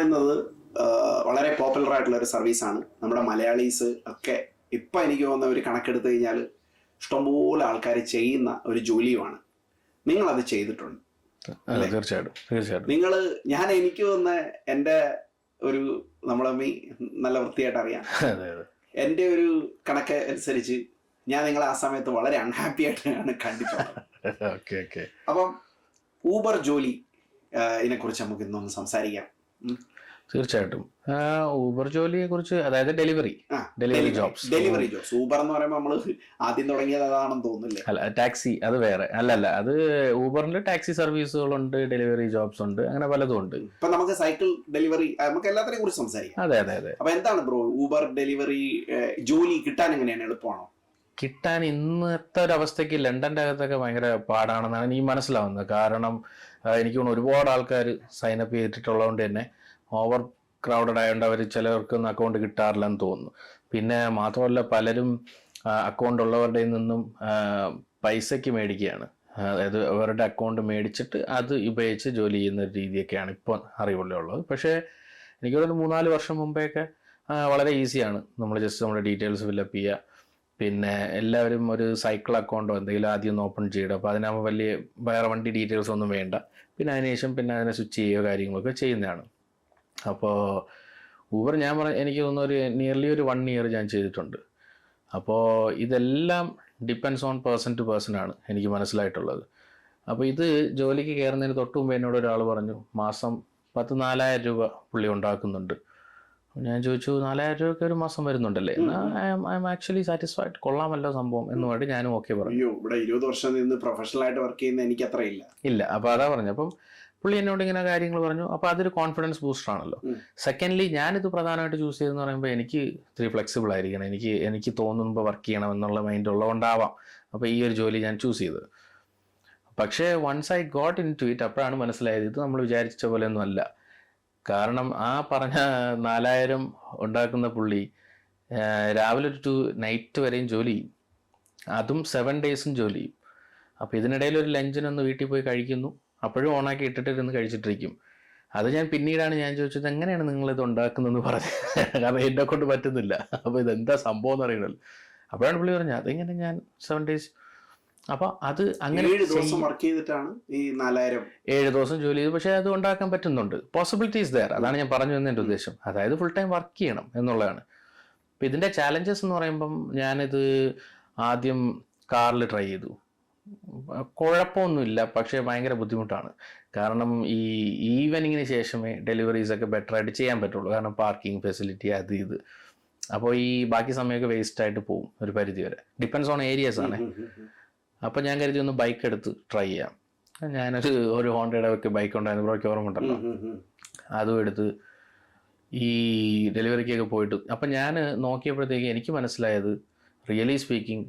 പറയുന്നത് വളരെ പോപ്പുലർ ആയിട്ടുള്ള ഒരു സർവീസാണ് നമ്മുടെ മലയാളീസ് ഒക്കെ ഇപ്പൊ എനിക്ക് തോന്നുന്ന ഒരു കണക്കെടുത്ത് കഴിഞ്ഞാൽ ഇഷ്ടംപോലെ ആൾക്കാർ ചെയ്യുന്ന ഒരു ജോലിയുമാണ്. നിങ്ങൾ അത് ചെയ്തിട്ടുണ്ട് തീർച്ചയായിട്ടും തീർച്ചയായിട്ടും. നിങ്ങൾ ഞാൻ എനിക്ക് വന്ന എന്റെ ഒരു നമ്മളെ മീ നല്ല വൃത്തിയായിട്ട് അറിയാം. എന്റെ എന്റെ ഒരു കണക്ക് അനുസരിച്ച് ഞാൻ നിങ്ങളെ ആ സമയത്ത് വളരെ അൺഹാപ്പി ആയിട്ടാണ് കണ്ടിട്ടുള്ളത്. അപ്പം ഊബർ ജോലി ഇതിനെ ഇതിനെക്കുറിച്ച് നമുക്ക് ഇന്നൊന്ന് സംസാരിക്കാം. തീർച്ചയായിട്ടും. ഊബർ ജോലിയെ കുറിച്ച് അതായത് delivery delivery jobs delivery jobs Uber എന്ന് പറയുമ്പോൾ നമ്മൾ ആദ്യം തുടങ്ങിയത് അതാണെന്ന് തോന്നുന്നില്ലേ? അല്ല ടാക്സി അത് വേറെ. അല്ലല്ല അല്ല അത് ഊബറിൽ ടാക്സി സർവീസുകളുണ്ട് ഡെലിവറി ജോബ്സ് ഉണ്ട് അങ്ങനെ പലതും ഉണ്ട്. ഇപ്പൊ നമുക്ക് സൈക്കിൾ ഡെലിവറി നമുക്ക് എല്ലാത്തിനെ കുറിച്ച് സംസാരിക്കാം. അതെ അതെ അതെ. അപ്പൊ എന്താണ് ബ്രോ ഊബർ ഡെലിവറി ജോലി കിട്ടാൻ എങ്ങനെയാണ് എളുപ്പമാണോ? കിട്ടാൻ ഇന്നത്തെ ഒരു അവസ്ഥയ്ക്ക് ലണ്ടന്റെ അകത്തൊക്കെ ഭയങ്കര പാടാണെന്നാണ് എനിക്ക് മനസ്സിലാവുന്നത്. കാരണം എനിക്ക് തോന്നുന്നു ഒരുപാട് ആൾക്കാർ സൈനപ്പ് ചെയ്തിട്ടുള്ളതുകൊണ്ട് തന്നെ ഓവർ ക്രൗഡഡ് ആയതുകൊണ്ട് അവർ ചിലർക്കൊന്നും അക്കൗണ്ട് കിട്ടാറില്ലെന്ന് തോന്നുന്നു. പിന്നെ മാത്രമല്ല പലരും അക്കൗണ്ട് ഉള്ളവരുടെ നിന്നും പൈസയ്ക്ക് മേടിക്കുകയാണ്. അതായത് അവരുടെ അക്കൗണ്ട് മേടിച്ചിട്ട് അത് ഉപയോഗിച്ച് ജോലി ചെയ്യുന്ന രീതിയൊക്കെയാണ് ഇപ്പോൾ അറിവുള്ളത് പക്ഷേ എനിക്ക് തോന്നുന്നു മൂന്നാൽ വർഷം മുമ്പേയൊക്കെ വളരെ ഈസിയാണ്. നമ്മൾ ജസ്റ്റ് നമ്മുടെ ഡീറ്റെയിൽസ് ഫില്ലപ്പ് ചെയ്യുക. പിന്നെ എല്ലാവരും ഒരു സൈക്കിൾ അക്കൗണ്ടോ എന്തെങ്കിലും ആദ്യം ഒന്ന് ഓപ്പൺ ചെയ്യണം. അപ്പോൾ അതിനാകുമ്പോൾ വലിയ വേറെ വണ്ടി ഡീറ്റെയിൽസ് ഒന്നും വേണ്ട. പിന്നെ അതിനുശേഷം പിന്നെ അതിനെ സ്വിച്ച് ചെയ്യുകയോ കാര്യങ്ങളൊക്കെ ചെയ്യുന്നതാണ്. അപ്പോൾ ഊബർ ഞാൻ പറഞ്ഞ എനിക്ക് തോന്നുന്നു ഒരു നിയർലി ഒരു വൺ ഇയർ ഞാൻ ചെയ്തിട്ടുണ്ട്. അപ്പോൾ ഇതെല്ലാം depends on person to person ആണ് എനിക്ക് മനസ്സിലായിട്ടുള്ളത്. അപ്പോൾ ഇത് ജോലിക്ക് കയറുന്നതിന് തൊട്ട് മുമ്പ് എന്നോട് ഒരാൾ പറഞ്ഞു മാസം പത്ത് നാലായിരം രൂപ പുള്ളി ഉണ്ടാക്കുന്നുണ്ട്. ഞാൻ ചോദിച്ചു നാലായിരം രൂപയ്ക്ക് ഒരു മാസം വരുന്നുണ്ടല്ലേ? ഐ എം ആക്ച്വലി സാറ്റിസ്ഫൈഡ് കൊള്ളാമല്ലോ സംഭവം എന്ന് പറഞ്ഞിട്ട് ഞാനും ഓക്കെ പറഞ്ഞു. ഇവിടെ ഇരുപത് വർഷം നിന്ന് പ്രൊഫഷണൽ ആയിട്ട് വർക്ക് ചെയ്യുന്ന എനിക്ക് അത്ര ഇല്ല. ഇല്ല അപ്പോൾ അതാ പറഞ്ഞു അപ്പം പുള്ളി എന്നോട് ഇങ്ങനെ കാര്യങ്ങൾ പറഞ്ഞു. അപ്പോൾ അതൊരു കോൺഫിഡൻസ് ബൂസ്റ്റർ ആണല്ലോ. സെക്കൻഡ്ലി ഞാനിത് പ്രധാനമായിട്ട് ചൂസ് ചെയ്തെന്ന് പറയുമ്പോൾ എനിക്ക് ഇത്തിരി ഫ്ലെക്സിബിൾ ആയിരിക്കണം. എനിക്ക് എനിക്ക് തോന്നുമ്പോൾ വർക്ക് ചെയ്യണം എന്നുള്ള മൈൻഡ് ഉള്ളതുകൊണ്ടാവാം. അപ്പോൾ ഈ ഒരു ജോലി ഞാൻ ചൂസ് ചെയ്തത്. പക്ഷേ once I got into it അപ്പോഴാണ് മനസ്സിലായത് ഇത് നമ്മൾ വിചാരിച്ച പോലെ ഒന്നും അല്ല. കാരണം ആ പറഞ്ഞ നാലായിരം ഉണ്ടാക്കുന്ന പുള്ളി രാവിലെ ഒരു ടു നൈറ്റ് വരെയും ജോലി ചെയ്യും. അതും സെവൻ ഡേയ്സും ജോലി ചെയ്യും. അപ്പോൾ ഇതിനിടയിൽ ഒരു ലഞ്ചിനൊന്ന് വീട്ടിൽ പോയി കഴിക്കുന്നു. അപ്പോഴും ഓണാക്കി ഇട്ടിട്ട് ഇരുന്ന് കഴിച്ചിട്ടിരിക്കും. അത് ഞാൻ പിന്നീടാണ് ഞാൻ ചോദിച്ചത് എങ്ങനെയാണ് നിങ്ങൾ ഇത് ഉണ്ടാക്കുന്നതെന്ന് പറഞ്ഞത്? കാരണം എന്നെ കൊണ്ട് പറ്റുന്നില്ല. അപ്പോൾ ഇതെന്താ സംഭവം എന്ന് അറിയണല്ലോ. അപ്പോഴാണ് പുള്ളി പറഞ്ഞത് അതെങ്ങനെ ഞാൻ സെവൻ ഡേയ്സ് അപ്പൊ അത് അങ്ങനെ ഏഴ് ദിവസം വർക്ക് ചെയ്തിട്ടാണ് ഈ നാലായിരം ഏഴ് ദിവസം ജോലി ചെയ്തു. പക്ഷേ അത് ഉണ്ടാക്കാൻ പറ്റുന്നുണ്ട്. പോസിബിലിറ്റീസ് ദയർ അതാണ് ഞാൻ പറഞ്ഞു തന്നെ എന്റെ ഉദ്ദേശം. അതായത് ഫുൾ ടൈം വർക്ക് ചെയ്യണം എന്നുള്ളതാണ്. അപ്പം ഇതിന്റെ ചാലഞ്ചസ് എന്ന് പറയുമ്പം ഞാനിത് ആദ്യം കാറിൽ ട്രൈ ചെയ്തു. കുഴപ്പമൊന്നുമില്ല പക്ഷേ ഭയങ്കര ബുദ്ധിമുട്ടാണ്. കാരണം ഈ ഈവനിങ്ങിന് ശേഷമേ ഡെലിവറീസ് ഒക്കെ ബെറ്റർ ആയിട്ട് ചെയ്യാൻ പറ്റുള്ളൂ. കാരണം പാർക്കിംഗ് ഫെസിലിറ്റി അത് ഇത്. അപ്പോൾ ഈ ബാക്കി സമയമൊക്കെ വേസ്റ്റ് ആയിട്ട് പോകും ഒരു പരിധി വരെ. ഡിപ്പെൻസ് ഓൺ ഏരിയസ് ആണ്. അപ്പോൾ ഞാൻ കരുതി ഒന്ന് ബൈക്ക് എടുത്ത് ട്രൈ ചെയ്യാം. ഞാനൊരു ഒരു ഹോണ്ടയുടെ ഒക്കെ ബൈക്ക് ഉണ്ടായിരുന്നു. ബ്രോയ്ക്ക് ഓർമ്മ ഉണ്ടല്ലോ അതും എടുത്ത് ഈ ഡെലിവറിക്കൊക്കെ പോയിട്ട്. അപ്പം ഞാൻ നോക്കിയപ്പോഴത്തേക്ക് എനിക്ക് മനസ്സിലായത് really speaking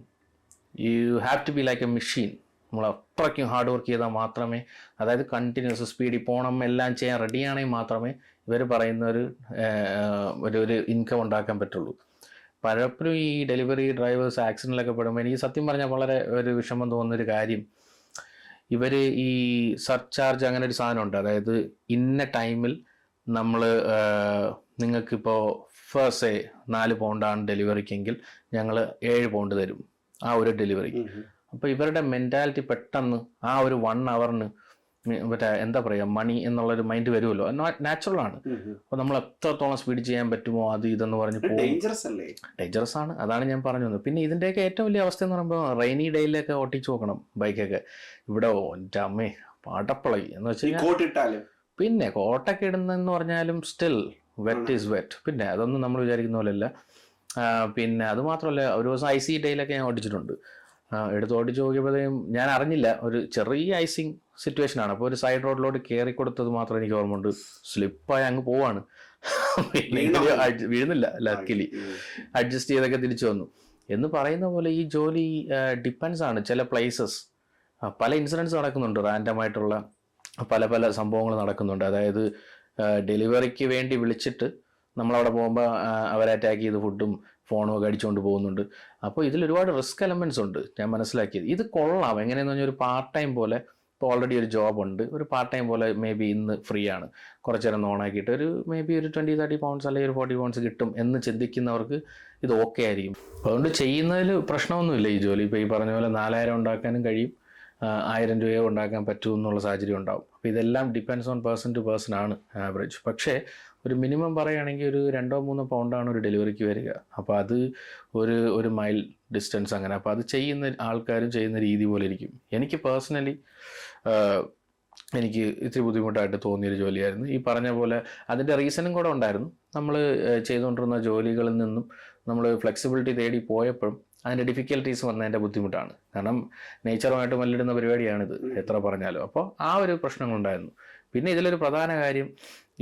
you have to be like a machine നമ്മൾ അത്രയ്ക്കും ഹാർഡ് വർക്ക് ചെയ്താൽ മാത്രമേ അതായത് കണ്ടിന്യൂസ് സ്പീഡിൽ പോകണം എല്ലാം ചെയ്യാൻ റെഡിയാണെങ്കിൽ മാത്രമേ ഇവർ പറയുന്ന ഒരു ഒരു ഒരു ഇൻകം ഉണ്ടാക്കാൻ പറ്റുള്ളൂ. പലപ്പോഴും ഈ ഡെലിവറി ഡ്രൈവേഴ്സ് ആക്സിഡന്റിലൊക്കെ പെടുമ്പോൾ എനിക്ക് സത്യം പറഞ്ഞാൽ വളരെ ഒരു വിഷമം തോന്നുന്നൊരു കാര്യം. ഇവർ ഈ സർചാർജ് അങ്ങനെ ഒരു സാധനമുണ്ട് അതായത് ഇന്ന ടൈമിൽ നമ്മൾ നിങ്ങൾക്കിപ്പോൾ ഫേഴ്സേ നാല് പൗണ്ടാണ് ഡെലിവറിക്കെങ്കിൽ ഞങ്ങൾ ഏഴ് പൗണ്ട് തരും. ആ ഒരു ഡെലിവറി അപ്പോൾ ഇവരുടെ മെന്റാലിറ്റി പെട്ടെന്ന് ആ ഒരു വൺ അവറിന് മറ്റേ എന്താ പറയുക മണി എന്നുള്ള ഒരു മൈൻഡ് വരുമല്ലോ നാച്ചുറൽ ആണ്. അപ്പോൾ നമ്മൾ എത്രത്തോളം സ്പീഡ് ചെയ്യാൻ പറ്റുമോ അത് ഇതെന്ന് പറഞ്ഞ് ഡേഞ്ചറസ് അല്ലേ? ഡേഞ്ചറസ് ആണ്. അതാണ് ഞാൻ പറഞ്ഞു വന്നത്. പിന്നെ ഇതിന്റെയൊക്കെ ഏറ്റവും വലിയ അവസ്ഥ എന്ന് പറയുമ്പോൾ റെയിനി ഡേയിലൊക്കെ ഓട്ടിച്ചു നോക്കണം ബൈക്കൊക്കെ ഇവിടെ എന്റെ അമ്മേ പാട്ടപ്പളയി എന്ന് വെച്ചാൽ പിന്നെ കോട്ടൊക്കെ ഇടുന്നെന്ന് പറഞ്ഞാലും സ്റ്റിൽ വെറ്റ് ഈസ് വെറ്റ് പിന്നെ അതൊന്നും നമ്മൾ വിചാരിക്കുന്ന പോലെയല്ല. പിന്നെ അത് മാത്രമല്ല ഒരു ദിവസം ഐ സി ഡേയിലൊക്കെ ഞാൻ ഓടിച്ചിട്ടുണ്ട്. എടുത്ത് ഓടിച്ച് നോക്കിയപ്പോഴത്തേക്കും ഞാൻ അറിഞ്ഞില്ല ഒരു ചെറിയ ഐസിങ് സിറ്റുവേഷനാണ് അപ്പോൾ ഒരു സൈഡ് റോഡിലോട്ട് കയറി കൊടുത്തത് മാത്രം എനിക്ക് ഓർമ്മ ഉണ്ട് സ്ലിപ്പായി അങ്ങ് പോവാണ്. വീഴുന്നില്ല ലക്കിലി അഡ്ജസ്റ്റ് ചെയ്തൊക്കെ തിരിച്ചു വന്നു. എന്ന് പറയുന്ന പോലെ ഈ ജോലി ഡിപ്പെൻസ് ആണ് ചില പ്ലേസസ് പല ഇൻസിഡൻസ് നടക്കുന്നുണ്ട് റാൻഡം ആയിട്ടുള്ള പല പല സംഭവങ്ങൾ നടക്കുന്നുണ്ട്. അതായത് ഡെലിവറിക്ക് വേണ്ടി വിളിച്ചിട്ട് നമ്മളവിടെ പോകുമ്പോൾ അവരെ അറ്റാക്ക് ചെയ്ത് ഫുഡും ഫോണും ഒക്കെ അടിച്ചുകൊണ്ട് പോകുന്നുണ്ട്. അപ്പോൾ ഇതിൽ ഒരുപാട് റിസ്ക് എലമെന്റ്സ് ഉണ്ട് ഞാൻ മനസ്സിലാക്കിയത്. ഇത് കൊള്ളാം. എങ്ങനെയെന്ന് പറഞ്ഞാൽ ഒരു പാർട്ട് ടൈം പോലെ ഇപ്പോൾ ഓൾറെഡി ഒരു ജോബ് ഉണ്ട്. ഒരു പാർട്ട് ടൈം പോലെ മേ ബി ഇന്ന് ഫ്രീ ആണ്. കുറച്ച് നേരം ഓണാക്കിയിട്ട് ഒരു മേ ബി ഒരു ട്വന്റി തേർട്ടി പൗണ്ട്സ് അല്ലെങ്കിൽ ഒരു ഫോർട്ടി പൗണ്ട്സ് കിട്ടും എന്ന് ചിന്തിക്കുന്നവർക്ക് ഇത് ഓക്കെ ആയിരിക്കും. അതുകൊണ്ട് ചെയ്യുന്നതിൽ പ്രശ്നമൊന്നുമില്ല ഈ ജോലി. ഇപ്പോൾ ഈ പറഞ്ഞ പോലെ നാലായിരം ഉണ്ടാക്കാനും കഴിയും. ആയിരം രൂപയോ ഉണ്ടാക്കാൻ പറ്റൂ എന്നുള്ള സാഹചര്യം ഉണ്ടാവും. അപ്പോൾ ഇതെല്ലാം depends on person to person ആണ് ആവറേജ് പക്ഷേ ഒരു മിനിമം പറയുകയാണെങ്കിൽ ഒരു രണ്ടോ മൂന്നോ പൗണ്ടാണ് ഒരു ഡെലിവറിക്ക് വരിക. അപ്പോൾ അത് ഒരു ഒരു മൈൽ ഡിസ്റ്റൻസ് അങ്ങനെ. അപ്പോൾ അത് ചെയ്യുന്ന ആൾക്കാരും ചെയ്യുന്ന രീതി പോലെ ഇരിക്കും. എനിക്ക് പേഴ്സണലി എനിക്ക് ഇത്തിരി ബുദ്ധിമുട്ടായിട്ട് തോന്നിയൊരു ജോലിയായിരുന്നു. ഈ പറഞ്ഞ പോലെ അതിന്റെ റീസണും കൂടെ ഉണ്ടായിരുന്നു. നമ്മൾ ചെയ്തുകൊണ്ടിരുന്ന ജോലികളിൽ നിന്നും നമ്മൾ ഫ്ലെക്സിബിലിറ്റി തേടി പോയപ്പോഴും അതിന്റെ ഡിഫിക്കൽട്ടീസ് വന്നതിന്റെ ബുദ്ധിമുട്ടാണ്. കാരണം നേച്ചറുമായിട്ട് മല്ലിടുന്ന പരിപാടിയാണിത് എത്ര പറഞ്ഞാലും. അപ്പോൾ ആ ഒരു പ്രശ്നങ്ങളുണ്ടായിരുന്നു. പിന്നെ ഇതിലൊരു പ്രധാന കാര്യം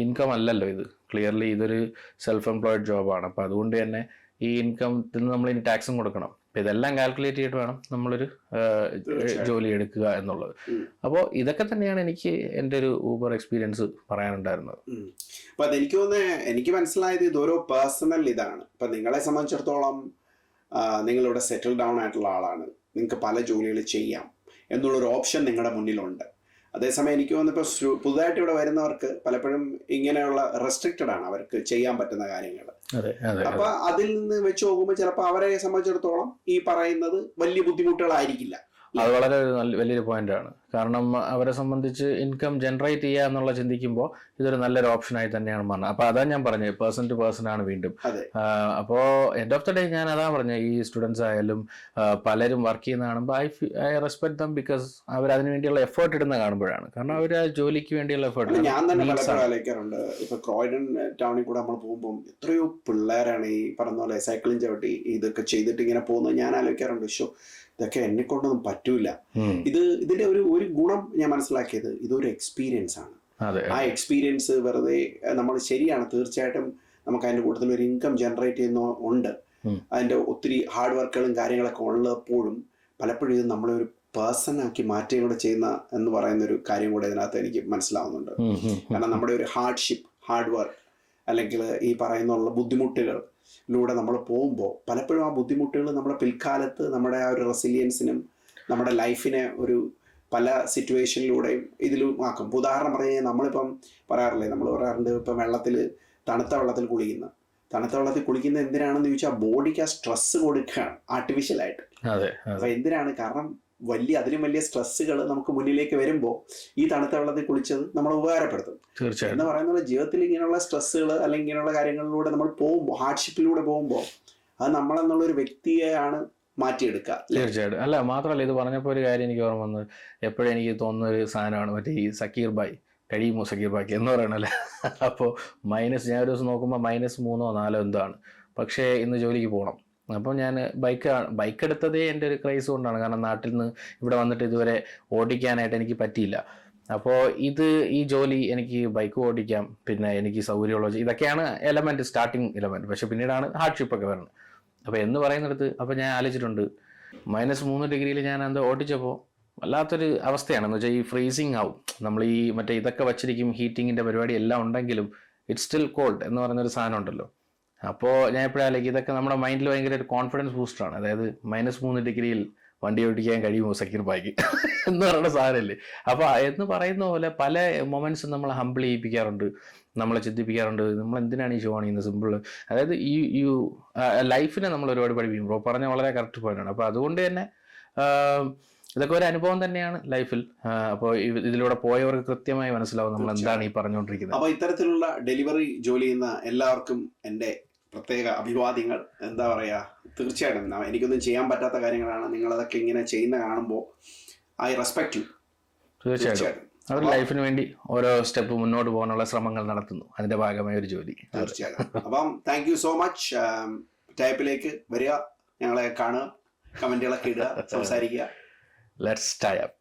ഇൻകം അല്ലല്ലോ ഇത്. ക്ലിയർലി ഇതൊരു സെൽഫ് എംപ്ലോയിഡ് ജോബാണ് അപ്പോൾ അതുകൊണ്ട് തന്നെ ഈ ഇൻകത്തിൽ നമ്മൾ ഇനി ടാക്സും കൊടുക്കണം. അപ്പോൾ ഇതെല്ലാം കാൽക്കുലേറ്റ് ചെയ്തിട്ട് വേണം നമ്മളൊരു ജോലി എടുക്കുക എന്നുള്ളത്. അപ്പോൾ ഇതൊക്കെ തന്നെയാണ് എനിക്ക് എന്റെ ഒരു ഊബർ എക്സ്പീരിയൻസ് പറയാനുണ്ടായിരുന്നത്. അപ്പം അപ്പൊ അതെനിക്ക് തോന്നുന്നത് എനിക്ക് മനസ്സിലായത് ഇതോരോ പേഴ്സണൽ ഇതാണ്. ഇപ്പം നിങ്ങളെ സംബന്ധിച്ചിടത്തോളം നിങ്ങളിവിടെ സെറ്റിൽ ഡൗൺ ആയിട്ടുള്ള ആളാണ്. നിങ്ങൾക്ക് പല ജോലികൾ ചെയ്യാം. എന്നുള്ളൊരു ഓപ്ഷൻ നിങ്ങളുടെ മുന്നിലുണ്ട്. അതേസമയം എനിക്ക് തോന്നുന്നു പുതുതായിട്ട് ഇവിടെ വരുന്നവർക്ക് പലപ്പോഴും ഇങ്ങനെയുള്ള റെസ്ട്രിക്റ്റഡ് ആണ് അവർക്ക് ചെയ്യാൻ പറ്റുന്ന കാര്യങ്ങൾ. അപ്പൊ അതിൽ നിന്ന് വെച്ച് നോക്കുമ്പോൾ ചിലപ്പോൾ അവരെ സംബന്ധിച്ചിടത്തോളം ഈ പറയുന്നത് വലിയ ബുദ്ധിമുട്ടുകളായിരിക്കില്ല. അത് വളരെ വലിയൊരു പോയിന്റ് ആണ്. കാരണം അവരെ സംബന്ധിച്ച് ഇൻകം ജനറേറ്റ് ചെയ്യുക എന്നുള്ള ചിന്തിക്കുമ്പോൾ ഇതൊരു നല്ലൊരു ഓപ്ഷനായി തന്നെയാണ് പറഞ്ഞത്. അപ്പോൾ അതാണ് ഞാൻ പറഞ്ഞത് പേഴ്സൺ ടു പേഴ്സൺ ആണ് വീണ്ടും. അപ്പോ അപ്പോൾ എൻഡ് ഓഫ് ദ ഡേ ഞാൻ അതാ പറഞ്ഞത് ഈ സ്റ്റുഡൻസ് ആയാലും പലരും വർക്ക് ചെയ്യുന്ന കാണുമ്പോൾ I I respect them because അവർ അതിന് വേണ്ടിയുള്ള എഫേർട്ട് ഇടുന്ന കാണുമ്പോഴാണ്. കാരണം അവർ ആ ജോലിക്ക് വേണ്ടിയുള്ള എഫേർട്ട് ഞാൻ തന്നെ പലപ്പോഴും ആലോചിക്കാറുണ്ട് ഇപ്പൊ ക്രോയിഡൻ ടൗണിൽ കൂടെ നമ്മൾ പോകുമ്പോൾ എത്രയോ പിള്ളേരാണ് ഈ പറഞ്ഞ പോലെ സൈക്ലിംഗ് ചവിട്ടി ഇതൊക്കെ ചെയ്തിട്ട് ഇങ്ങനെ പോകുന്നത് ഞാൻ ആലോചിക്കാറുണ്ട്. ഷോ ഇതൊക്കെ എന്നെ കൊണ്ടൊന്നും പറ്റൂല. ഇത് ഇതിന്റെ ഒരു ഒരു ഗുണം ഞാൻ മനസ്സിലാക്കിയത് ഇതൊരു എക്സ്പീരിയൻസ് ആണ്. ആ എക്സ്പീരിയൻസ് വെറുതെ നമ്മൾ ശരിയാണ്. തീർച്ചയായിട്ടും നമുക്ക് അതിന്റെ കൂട്ടത്തിൽ ഒരു ഇൻകം ജനറേറ്റ് ചെയ്യുന്ന ഉണ്ട്. അതിന്റെ ഒത്തിരി ഹാർഡ് വർക്കുകളും കാര്യങ്ങളൊക്കെ ഉള്ളപ്പോഴും പലപ്പോഴും ഇത് നമ്മളെ ഒരു പേഴ്സൺ ആക്കി മാറ്റുകയും കൂടെ ചെയ്യുന്ന എന്ന് പറയുന്ന ഒരു കാര്യം കൂടെ ഇതിനകത്ത് എനിക്ക് മനസ്സിലാവുന്നുണ്ട്. കാരണം നമ്മുടെ ഒരു ഹാർഡ്ഷിപ്പ് ഹാർഡ് വർക്ക് അല്ലെങ്കിൽ ഈ പറയുന്നുള്ള ബുദ്ധിമുട്ടുകളിലൂടെ നമ്മൾ പോകുമ്പോൾ പലപ്പോഴും ആ ബുദ്ധിമുട്ടുകൾ നമ്മുടെ പിൽക്കാലത്ത് നമ്മുടെ ആ ഒരു റെസിലിയൻസിനും നമ്മുടെ ലൈഫിനെ ഒരു പല സിറ്റുവേഷനിലൂടെയും ഇതിലും ആക്കും ഇപ്പോൾ ഉദാഹരണം പറഞ്ഞു കഴിഞ്ഞാൽ നമ്മളിപ്പം പറയാറില്ലേ നമ്മൾ പറയാറുണ്ട് ഇപ്പം വെള്ളത്തിൽ തണുത്ത വെള്ളത്തിൽ കുളിക്കുന്ന. തണുത്ത വെള്ളത്തിൽ കുളിക്കുന്ന എന്തിനാണെന്ന് ചോദിച്ചാൽ ബോഡിക്ക് ആ സ്ട്രെസ് കൊടുക്കുകയാണ് ആർട്ടിഫിഷ്യലായിട്ട്. അപ്പൊ എന്തിനാണ്? കാരണം വലിയ അതിലും വലിയ സ്ട്രെസ്സുകൾ നമുക്ക് മുന്നിലേക്ക് വരുമ്പോൾ ഈ തണുത്ത വെള്ളത്തിൽ കുളിച്ചത് നമ്മൾ ഉപകാരപ്പെടുത്തും. എന്ന് പറയുന്നത് ജീവിതത്തിൽ ഇങ്ങനെയുള്ള സ്ട്രെസ്സുകൾ അല്ലെങ്കിൽ ഇങ്ങനെയുള്ള കാര്യങ്ങളിലൂടെ നമ്മൾ പോകുമ്പോൾ ഹാർഡ്ഷിപ്പിലൂടെ പോകുമ്പോൾ അത് നമ്മളെന്നുള്ള ഒരു വ്യക്തിയെയാണ് മാറ്റിയെടുക്കുക? തീർച്ചയായിട്ടും. അല്ല മാത്രമല്ല ഇത് പറഞ്ഞപ്പോൾ ഒരു കാര്യം എനിക്ക് ഓർമ്മ വന്നത് എപ്പോഴും എനിക്ക് തോന്നുന്ന ഒരു സാധനമാണ് മറ്റേ ഈ സക്കീർ ബായ് കഴിയുമോ സക്കീർ ബാക്കി എന്ന് പറയണല്ലേ? അപ്പോൾ മൈനസ് ഞാൻ ഒരു ദിവസം നോക്കുമ്പോൾ മൈനസ് മൂന്നോ നാലോ എന്തോ ആണ്. പക്ഷേ ഇന്ന് ജോലിക്ക് പോകണം അപ്പോൾ ഞാൻ ബൈക്ക് ബൈക്ക് എടുത്തതേ എന്റെ ഒരു ക്രൈസ് കൊണ്ടാണ്. കാരണം നാട്ടിൽ നിന്ന് ഇവിടെ വന്നിട്ട് ഇതുവരെ ഓടിക്കാനായിട്ട് എനിക്ക് പറ്റിയില്ല. അപ്പോൾ ഇത് ഈ ജോലി എനിക്ക് ബൈക്ക് ഓടിക്കാം പിന്നെ എനിക്ക് സൗകര്യമുള്ള ഇതൊക്കെയാണ് എലമെന്റ് സ്റ്റാർട്ടിങ് എലമെന്റ് പക്ഷെ പിന്നീടാണ് ഹാർഡ്ഷിപ്പ് ഒക്കെ വരുന്നത്. അപ്പോൾ എന്ന് പറയുന്നിടത്ത് അപ്പോൾ ഞാൻ ആലോചിച്ചിട്ടുണ്ട്. മൈനസ് മൂന്ന് ഡിഗ്രിയിൽ ഞാൻ അത് ഓടിച്ചപ്പോ വല്ലാത്തൊരു അവസ്ഥയാണ്. എന്ന് വെച്ചാൽ ഈ ഫ്രീസിങ് ആവും. നമ്മൾ ഈ മറ്റേ ഇതൊക്കെ വച്ചിരിക്കും ഹീറ്റിങ്ങിന്റെ പരിപാടി എല്ലാം ഉണ്ടെങ്കിലും ഇറ്റ്സ് സ്റ്റിൽ കോൾഡ് എന്ന് പറയുന്നൊരു സാധനം ഉണ്ടല്ലോ. അപ്പോൾ ഞാൻ എപ്പോഴാലേക്ക് ഇതൊക്കെ നമ്മുടെ മൈൻഡിൽ ഭയങ്കര ഒരു കോൺഫിഡൻസ് ബൂസ്റ്ററാണ് അതായത് മൈനസ് മൂന്ന് ഡിഗ്രിയിൽ വണ്ടി ഓടിക്കാൻ കഴിയുമോ സക്കീർ ബായിക്ക് എന്ന് പറയുന്ന സാധനമല്ലേ അപ്പോൾ എന്ന് പറയുന്ന പോലെ പല മൊമെന്റ്സും നമ്മൾ ഹംബിൾ ചെയ്യിപ്പിക്കാറുണ്ട്. നമ്മളെ ചിന്തിപ്പിക്കാറുണ്ട്. നമ്മൾ എന്തിനാണ് ഈ ഷോ കാണിക്കുന്നത്? സിമ്പിൾ അതായത് ഈ ഈ ലൈഫിനെ നമ്മൾ ഒരുപാട് പഠിപ്പിക്കും. ബ്രോ പറഞ്ഞ വളരെ കറക്റ്റ് പോയിന്റാണ് അപ്പോൾ അതുകൊണ്ട് തന്നെ ഇതൊക്കെ ഒരു അനുഭവം തന്നെയാണ് ലൈഫിൽ അപ്പോൾ ഇതിലൂടെ പോയവർക്ക് കൃത്യമായി മനസ്സിലാവും നമ്മൾ എന്താണ് ഈ പറഞ്ഞുകൊണ്ടിരിക്കുന്നത്. അപ്പോൾ ഇത്തരത്തിലുള്ള ഡെലിവറി ജോലി ചെയ്യുന്ന എല്ലാവർക്കും എന്റെ പ്രത്യേക അഭിവാദ്യങ്ങൾ. എന്താ പറയാ തീർച്ചയായിട്ടും എനിക്കൊന്നും ചെയ്യാൻ പറ്റാത്ത കാര്യങ്ങളാണ് നിങ്ങളതൊക്കെ ഇങ്ങനെ ചെയ്യുന്ന കാണുമ്പോൾ ഐ റെസ്പെക്ട് യു തീർച്ചയായിട്ടും. അവർ ലൈഫിന് വേണ്ടി ഓരോ സ്റ്റെപ്പ് മുന്നോട്ട് പോകാനുള്ള ശ്രമങ്ങൾ നടത്തുന്നു. അതിന്റെ ഭാഗമായ ഒരു ജോലി. തീർച്ചയായിട്ടും. അപ്പം താങ്ക് യു സോ മച്ച് ടൈപ്പിലേക്ക് വരിക. ഞങ്ങളെ കാണുക കമന്റുകളൊക്കെ ഇടുക സംസാരിക്കുക. Let's tie up